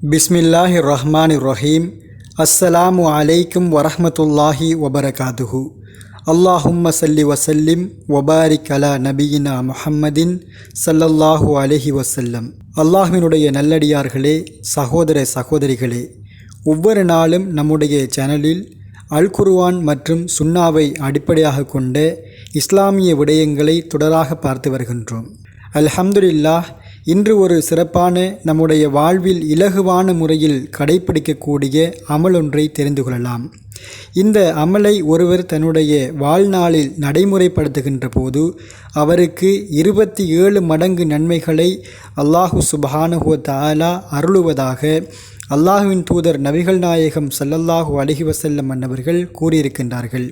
பிஸ்மில்லாஹி ரஹ்மான் ரஹீம் அஸ்ஸலாமு அலைக்கும் வரஹமத்துல்லாஹி வபரகாதுஹு அல்லாஹும்ம சல்லி வசல்லிம் வபாரிக் அலா நபியினா முஹம்மதின் சல்லல்லாஹு அலஹி வசல்லம் அல்லாஹ்வினுடைய நல்லடியார்களே சகோதர சகோதரிகளே ஒவ்வொரு நாளும் நம்முடைய சேனலில் அல் குர்வான் மற்றும் சுன்னாவை அடிப்படையாக கொண்ட இஸ்லாமிய விடயங்களை தொடராக பார்த்து வருகின்றோம் அல்ஹம்துலில்லாஹ் இன்று ஒரு சிறப்பான நம்முடைய வாழ்வில் இலகுவான முறையில் கடைப்பிடிக்கக்கூடிய அமல் ஒன்றை தெரிந்து கொள்ளலாம். இந்த அமலை ஒருவர் தன்னுடைய வாழ்நாளில் நடைமுறைப்படுத்துகின்ற போது அவருக்கு இருபத்தி ஏழு மடங்கு நன்மைகளை அல்லாஹு சுபஹானஹுவ தாலா அருளுவதாக அல்லாஹுவின் தூதர் நபிகள் நாயகம் சல்லல்லாஹு அலைஹி வசல்லம் அன்னவர்கள் கூறியிருக்கின்றார்கள்.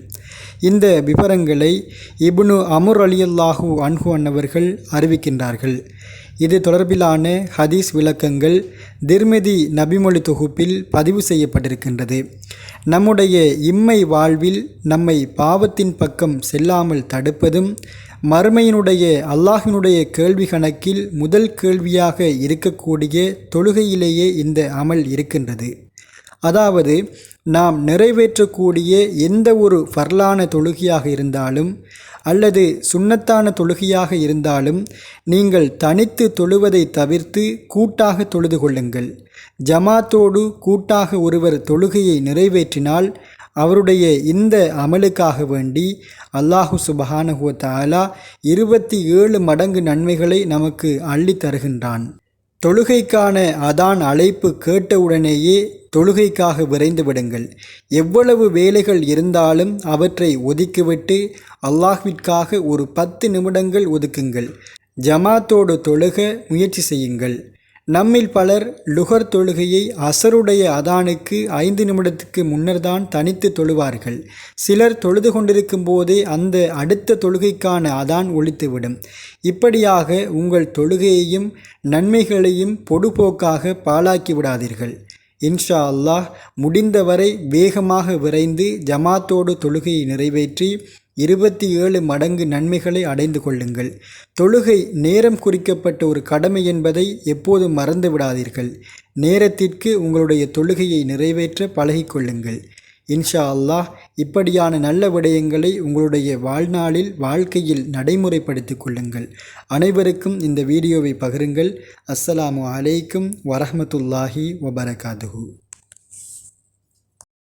இந்த விவரங்களை இப்னு அமுர் அலியல்லாஹு அன்ஹு அன்னவர்கள் அறிவிக்கின்றார்கள். இது தொடர்பிலான ஹதீஸ் விளக்கங்கள் திர்மிதி நபிமொழி தொகுப்பில் பதிவு செய்யப்பட்டிருக்கின்றது. நம்முடைய இம்மை வாழ்வில் நம்மை பாவத்தின் பக்கம் செல்லாமல் தடுப்பதும் மறுமையினுடைய அல்லாஹினுடைய கேள்வி கணக்கில் முதல் கேள்வியாக இருக்கக்கூடிய தொழுகையிலேயே இந்த அமல் இருக்கின்றது. அதாவது நாம் நிறைவேற்றக்கூடிய எந்த ஒரு ஃபர்லான தொழுகையாக இருந்தாலும் அல்லது சுன்னத்தான தொழுகையாக இருந்தாலும் நீங்கள் தனித்து தொழுவதை தவிர்த்து கூட்டாக தொழுது கொள்ளுங்கள். ஜமாத்தோடு கூட்டாக ஒருவர் தொழுகையை நிறைவேற்றினால் அவருடைய இந்த அமலுக்காக வேண்டி அல்லாஹு சுபஹானஹுவ தாலா இருபத்தி ஏழு மடங்கு நன்மைகளை நமக்கு அள்ளி தருகின்றான். தொழுகைக்கான அதான் அழைப்பு கேட்டவுடனேயே தொழுகைக்காக விரைந்து விடுங்கள். எவ்வளவு வேலைகள் இருந்தாலும் அவற்றை ஒதுக்கிவிட்டு அல்லாஹ்விற்காக ஒரு பத்து நிமிடங்கள் ஒதுக்குங்கள். ஜமாத்தோடு தொழுக முயற்சி செய்யுங்கள். நம்மில் பலர் லுகர் தொழுகையை அசருடைய அதானுக்கு ஐந்து நிமிடத்துக்கு முன்னர்தான் தனித்து தொழுவார்கள். சிலர் தொழுது கொண்டிருக்கும் போதே அந்த அடுத்த தொழுகைக்கான அதான் ஒழித்துவிடும். இப்படியாக உங்கள் தொழுகையையும் நன்மைகளையும் பொடுபோக்காக பாழாக்கி விடாதீர்கள். இன்ஷா அல்லாஹ் முடிந்தவரை வேகமாக விரைந்து ஜமாத்தோடு தொழுகையை நிறைவேற்றி இருபத்தி ஏழு மடங்கு நன்மைகளை அடைந்து கொள்ளுங்கள். தொழுகை நேரம் குறிக்கப்பட்ட ஒரு கடமை என்பதை எப்போதும் மறந்து விடாதீர்கள். நேரத்திற்கு உங்களுடைய தொழுகையை நிறைவேற்ற பழகிக்கொள்ளுங்கள். இன்ஷா அல்லாஹ் இப்படியான நல்ல விடயங்களை உங்களுடைய வாழ்நாளில் வாழ்க்கையில் நடைமுறைப்படுத்தி கொள்ளுங்கள். அனைவருக்கும் இந்த வீடியோவை பகிருங்கள். அஸ்ஸலாமு அலைக்கும் வரஹமத்துல்லாஹி வபரகாதுஹூ.